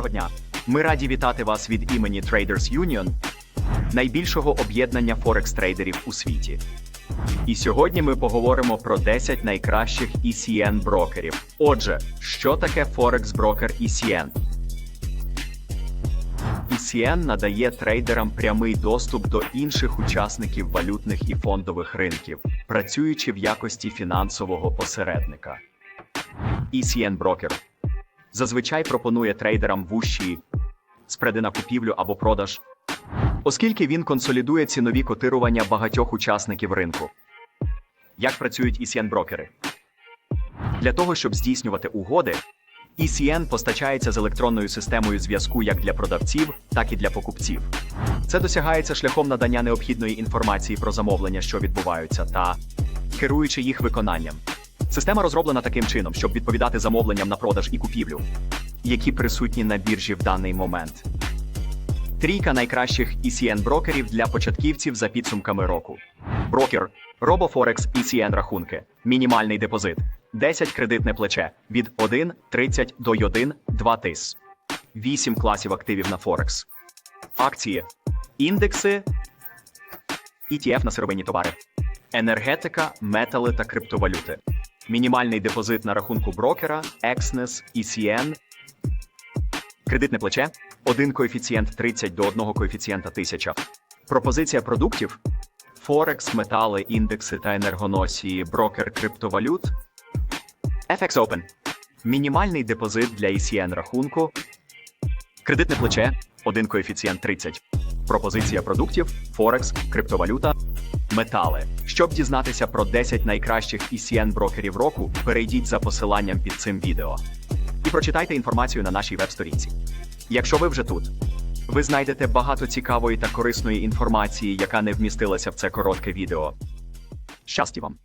дня. Ми раді вітати вас від імені Traders Union, найбільшого об'єднання Форекс-трейдерів у світі. І сьогодні ми поговоримо про 10 найкращих ECN брокерів. Отже, що таке Форекс брокер ECN? ECN надає трейдерам прямий доступ до інших учасників валютних і фондових ринків, працюючи в якості фінансового посередника. ECN брокер зазвичай пропонує трейдерам вущі спреди на купівлю або продаж, оскільки він консолідує цінові котирування багатьох учасників ринку. Як працюють ECN брокери? Для того, щоб здійснювати угоди, ECN постачається з електронною системою зв'язку як для продавців, так і для покупців. Це досягається шляхом надання необхідної інформації про замовлення, що відбуваються, та керуючи їх виконанням. Система розроблена таким чином, щоб відповідати замовленням на продаж і купівлю, які присутні на біржі в даний момент. Трійка найкращих ECN брокерів для початківців за підсумками року. Брокер RoboForex ECN рахунки. Мінімальний депозит. 10 кредитне плече від 1,30 до 1,2 тис. 8 класів активів на Форекс. Акції. Індекси. ETF на сировинні товари. Енергетика, метали та криптовалюти. Мінімальний депозит на рахунку брокера, Exnes, ECN. Кредитне плече. Один коефіцієнт 30 до одного коефіцієнта 1000. Пропозиція продуктів. Форекс, метали, індекси та енергоносії, брокер криптовалют. FX Open. Мінімальний депозит для ECN рахунку. Кредитне плече. Один коефіцієнт 30. Пропозиція продуктів. Форекс, криптовалюта. Метали. Щоб дізнатися про 10 найкращих ECN брокерів року, перейдіть за посиланням під цим відео. І прочитайте інформацію на нашій веб-сторінці. Якщо ви вже тут, ви знайдете багато цікавої та корисної інформації, яка не вмістилася в це коротке відео. Щасті вам!